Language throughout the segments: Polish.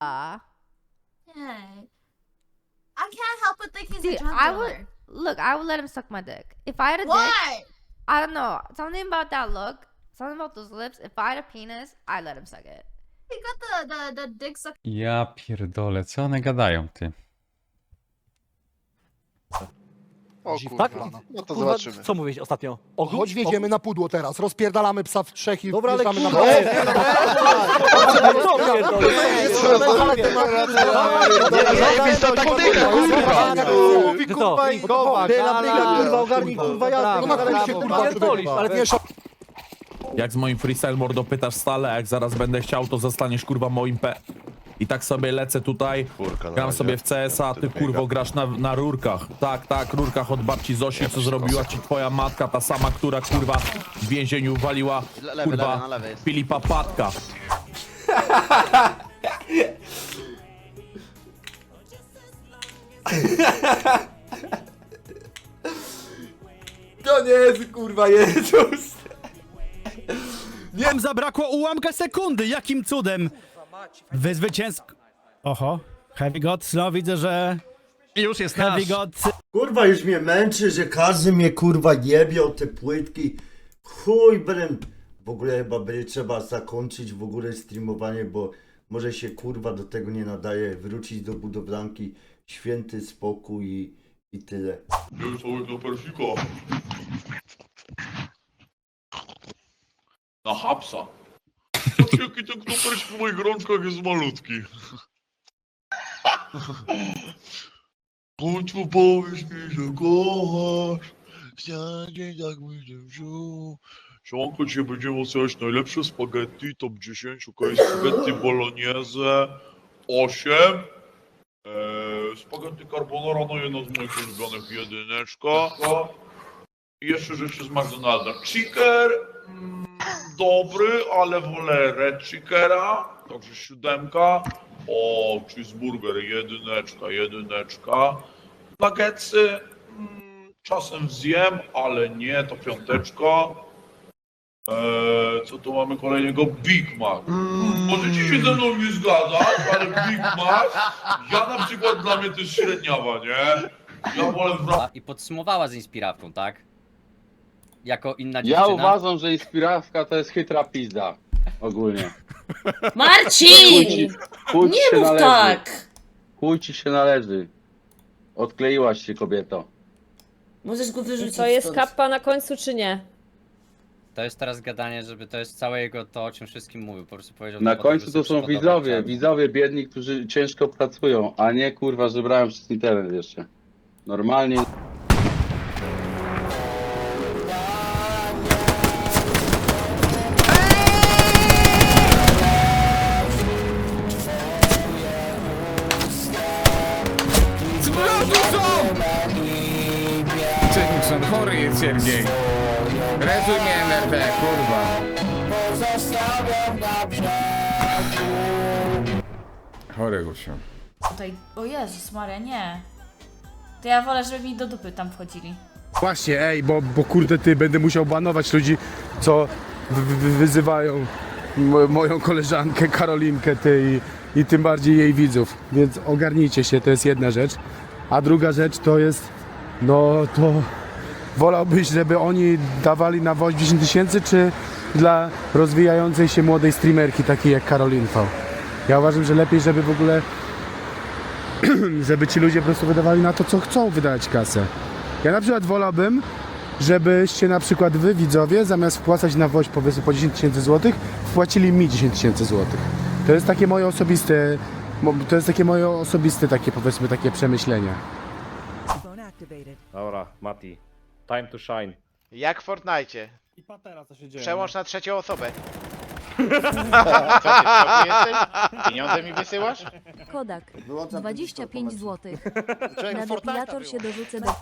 Yeah. I can't help but think he's See, a drug I would look. I would let him suck my dick. If I had a dick, What? I don't know. Something about that look. Something about those lips. If I had a penis, I'd let him suck it. He got the the the dick suck. Ja pierdolę, co one gadają, ty? O Tak? kurwa, no. no to Kurwa, zobaczymy. Co mówiłeś ostatnio? Ogród? Chodź, wjedziemy na pudło teraz. Rozpierdalamy psa w trzech i Dobra, ale wjeżdżamy kurwa, na. Co? Zajebista taktyka, kurwa! Mówi kurwa co? i kowa. Dyla, dyla, kurwa, ogarnij, kurwa, jazdę. No na chuj się kurwa Pierdolisz, ale ale wiesz, Jak z moim freestyle mordo pytasz stale, a jak zaraz będę chciał, to zostaniesz kurwa moim P. I tak sobie lecę tutaj, na gram razie. sobie w CS-a, a ty kurwo grasz na, na rurkach. Tak, tak, rurkach od babci Zosi, co zrobiła ci twoja matka, ta sama, która kurwa w więzieniu waliła kurwa Filipa Patka. To nie jest kurwa Jezus. Nie wiem, zabrakło ułamka sekundy. Jakim cudem? Wy zwycięsk... Oho. Heavy God, no widzę, że... Już jest Heavy God... Kurwa już mnie męczy, że każdy mnie kurwa jebie o te płytki. Chuj brem. W ogóle chyba będzie trzeba zakończyć w ogóle streamowanie, bo może się kurwa do tego nie nadaje. Wrócić do budowlanki, święty spokój i, i tyle. Już całego persika. Na hapsa. Jaki ten knupersik w moich rączkach jest malutki. Końcu powiesz mi, że kochasz. Siadzie tak będzie wziął. Siemanko, dzisiaj będziemy oceniać najlepsze spaghetti, top 10, okej, spaghetti bolognese 8. Eee, spaghetti carbonara, no jedno z moich ulubionych, jedyneczka. I jeszcze rzeczy z McDonalda. Chicker, mm, dobry, ale wolę red chickera, także siódemka. O, cheeseburger, jedyneczka, jedyneczka. Nuggetsy, mm, czasem zjem, ale nie, to piąteczka. Eee, co tu mamy kolejnego? Big Mac. Możecie się ze mną nie zgadzać, ale Big Mac, ja na przykład dla mnie to jest średniawa, nie? Ja wolę wra- I podsumowała z inspirawką, tak? Jako inna Ja dziewczyna. uważam, że inspirawka to jest chytra pizda. Ogólnie. Marcin! Chuj ci Nie się mów należy. tak! Chuj ci się należy. Odkleiłaś się kobieto. Możesz go wyrzucić To jest stąd. kappa na końcu, czy nie? To jest teraz gadanie, żeby to jest całe jego to, o czym wszystkim mówił. Po prostu powiedział Na końcu żeby to sobie są przypodobać widzowie, widzowie biedni, którzy ciężko pracują, a nie kurwa, że brałem przez internet jeszcze. Normalnie. Chory jest Siergiej. Rezuj mnie NRD, kurwa. Chory się. Tutaj, o Jezus Maria, nie. To ja wolę, żeby mi do dupy tam wchodzili. Właśnie, ej, bo, bo kurde ty, będę musiał banować ludzi, co wy, wy, wyzywają mo, moją koleżankę Karolinkę, ty i, i tym bardziej jej widzów. Więc ogarnijcie się, to jest jedna rzecz. A druga rzecz to jest, no to wolałbyś, żeby oni dawali na woź 10 tysięcy, czy dla rozwijającej się młodej streamerki takiej jak Karolin V? Ja uważam, że lepiej, żeby w ogóle, żeby ci ludzie po prostu wydawali na to, co chcą wydać kasę. Ja na przykład wolałbym, żebyście na przykład wy, widzowie, zamiast wpłacać na woź powiedzmy po 10 tysięcy złotych, wpłacili mi 10 tysięcy złotych. To jest takie moje osobiste, to jest takie moje osobiste takie powiedzmy takie przemyślenia. Dobra, Mati. Time to shine. Jak w Fortnite. I patera, co się dzieje. Przełącz na trzecią osobę. Co ty, jesteś? Pieniądze mi wysyłasz? Kodak. 25 zł. Człowiek Na depilator się dorzucę do...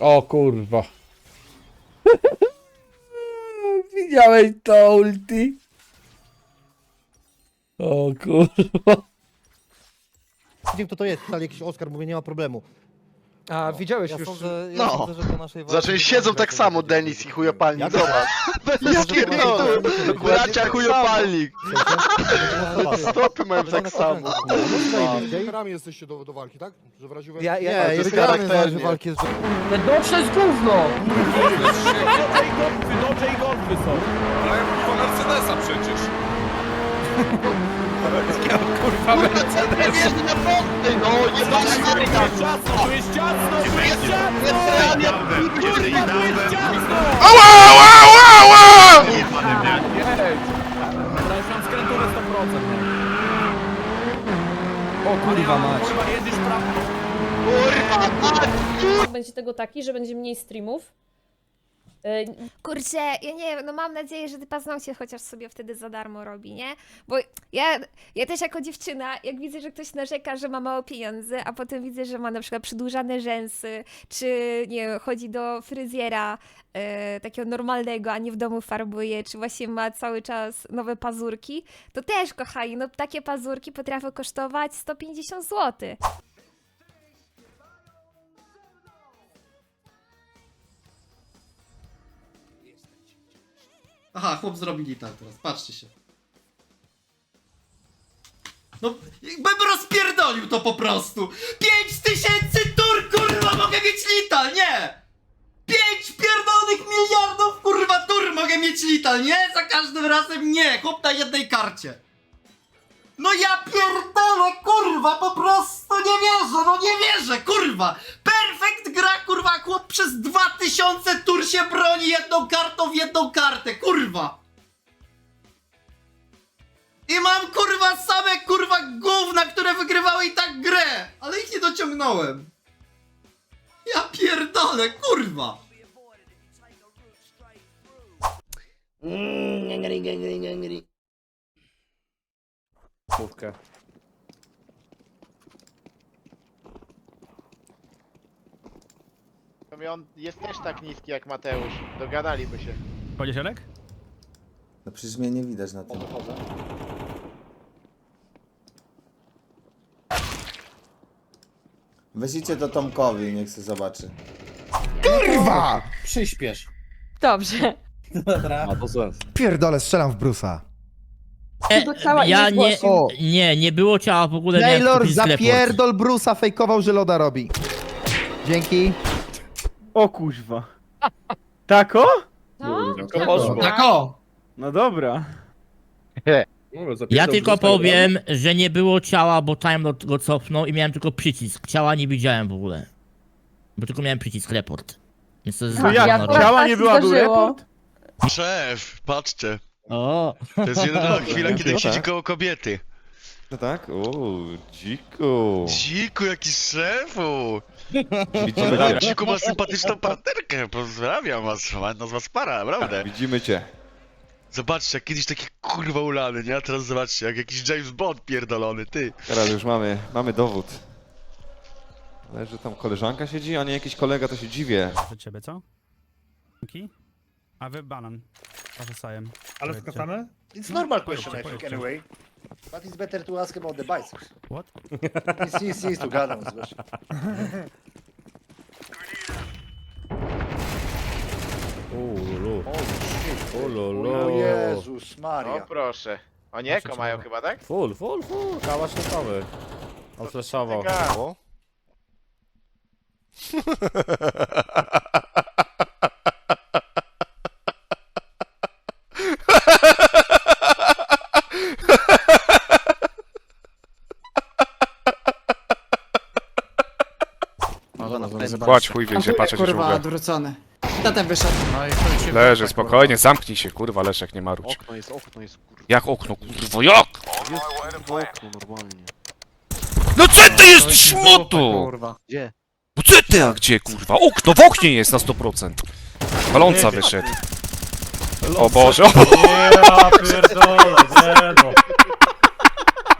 O kurwa. Widziałeś to ulti? O kurwa. Nie wiem kto to jest, ale jakiś Oskar, mówię, nie ma problemu. A, widziałeś Ja już... sądzę- ja No. sądzę, że po naszej Znaczy walce siedzą będzie tak samo Denis i chujopalnik, Jak- zobacz. Ja pierdolę, bracia chujopalnik. Stopy mają tak samo. Rami jesteście do, do walki, tak? Że w razie Ja, ja, Nie, ja, jest ja, charakternie. walki jest... Dobrze i golfy, dobrze i golfy są. Ale kurwa. Kurwa, Mercedes. Wiesz na posty, no nie jest ciasno, tu jest ciasno, tu jest ciasno! Kurwa, tu jest ciasno! Ała, ała, ała, ała! 100%. O kurwa mać. Kurwa, jedziesz prawo. Będzie tego taki, że będzie mniej streamów. Kurczę, ja nie wiem, no mam nadzieję, że ty paznokcie chociaż sobie wtedy za darmo robi, nie? Bo ja, ja też jako dziewczyna, jak widzę, że ktoś narzeka, że ma mało pieniędzy, a potem widzę, że ma na przykład przedłużane rzęsy, czy nie wiem, chodzi do fryzjera e, takiego normalnego, a nie w domu farbuje, czy właśnie ma cały czas nowe pazurki, to też, kochani, no takie pazurki potrafią kosztować 150 zł. Aha, chłop zrobili tak teraz, patrzcie się. No, bym rozpierdolił to po prostu! 5000 tur, kurwa, mogę mieć lital, nie! 5 pierdolonych miliardów, kurwa, tur mogę mieć lital, nie? Za każdym razem nie, chłop na jednej karcie. No ja pierdolę, kurwa, po prostu nie wierzę, no nie wierzę, kurwa! Perfekt gra, kurwa, chłop przez 2000 tur się broni jedną kartą w jedną kartę, kurwa! I mam, kurwa, same, kurwa, gówna, które wygrywały i tak grę, ale ich nie dociągnąłem. Ja pierdolę, kurwa! Mówkę. On jest też tak niski jak Mateusz, dogadaliby się. Elek? No przecież mnie nie widać na tym. Weźcie to Tomkowi, niech se zobaczy. Kurwa! Przyśpiesz. Dobrze. A to sens. Pierdolę, strzelam w Brusa. Ja nie, Nie, nie było ciała w ogóle. Taylor zapierdol Brusa, fejkował, że loda robi. Dzięki. O kuźwa. Tako? Tako! No dobra. Ja tylko powiem, że nie było ciała, bo Time go cofnął i miałem tylko przycisk. Ciała nie widziałem w ogóle. Bo tylko miałem przycisk report. Więc to jest To jak? zmarnowane. Ciała nie była, był report? Szef, patrzcie. O, To jest jedyna chwila, kiedy siedzi koło kobiety. No tak? O, dziku. Dziku, jaki szefu! Widzimy Dziku ma sympatyczną partnerkę, pozdrawiam was, ładna z was para, naprawdę. Widzimy cię. Zobaczcie, jak kiedyś taki kurwa ulany, nie? A teraz zobaczcie, jak jakiś James Bond pierdolony, ty. Teraz już mamy, mamy dowód. Ale że tam koleżanka siedzi, a nie jakiś kolega, to się dziwię. Że ciebie, co? Dzięki. A wy banan. Proszę sajem. Ale Powiedzcie. skakamy? It's normal question, I think, anyway. But it's better to ask about the bicycles. What? It's easy to gadam, zresztą. O Jezus Maria. O proszę. Oni eko mają chyba, tak? Full, full, full. Kałasz gotowy. On flashował. Tyka. Chuj wie, gdzie gdzieś w ogóle. odwrócony. Tatem wyszedł. Leży, spokojnie, zamknij się, kurwa, Leszek, nie marudź. Okno jest, okno jest, kurwa. Jak okno, kurwa, jak? Jest okno, normalnie. No co ty jest szmotu? Gdzie? No co ty, a gdzie, kurwa? Okno, w oknie jest na 100%. Paląca wyszedł. O Boże, o Ja pierdolę, no.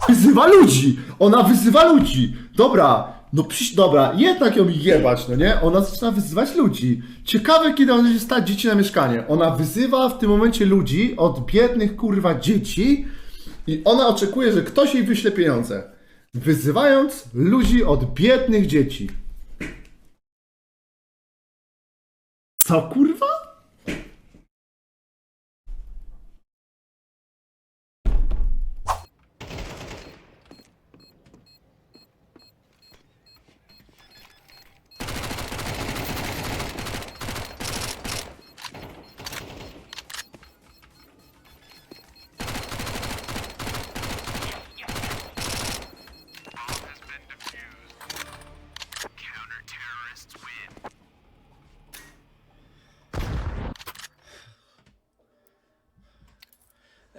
Wyzywa ludzi! Ona wyzywa ludzi! Dobra, no przyś, dobra, jednak ją jebać, no nie? Ona zaczyna wyzywać ludzi. Ciekawe, kiedy ona się stać dzieci na mieszkanie. Ona wyzywa w tym momencie ludzi od biednych, kurwa, dzieci i ona oczekuje, że ktoś jej wyśle pieniądze. Wyzywając ludzi od biednych dzieci. Co, kurwa?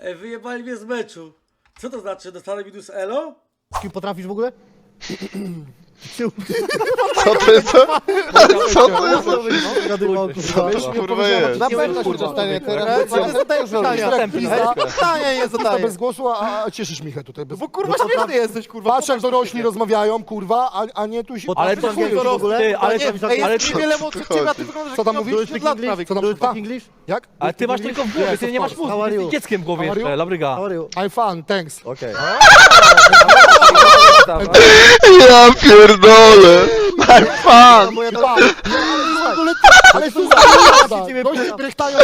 Ej, wyjebali mnie z meczu. Co to znaczy? Dostanę minus elo? Kim potrafisz w ogóle? Co to jest za... Co to jest. Co to kurwa jest? Na pewno się dostanie teraz. Ja zadajesz pytania. Pytania nie zadaję. bez głosu, a, cieszysz Michę tutaj. Bez... Bo kurwa śmieszny jesteś, kurwa. Patrz jak dorośli rozmawiają, kurwa, a, a nie tu się... Ale to jest w ogóle? Ale, Nie, ale jest ty wiele mocnych ciebie, a ty wyglądasz Co tam mówisz? Co tam mówisz? English? Jak? Ale ty masz tylko w głowie, ty nie masz mózgu, ty jesteś dzieckiem w głowie jeszcze, labryga. I'm fun, thanks. Okej. Ja pierdolę! My fuck! Moja! No, ale! Dość brychtają!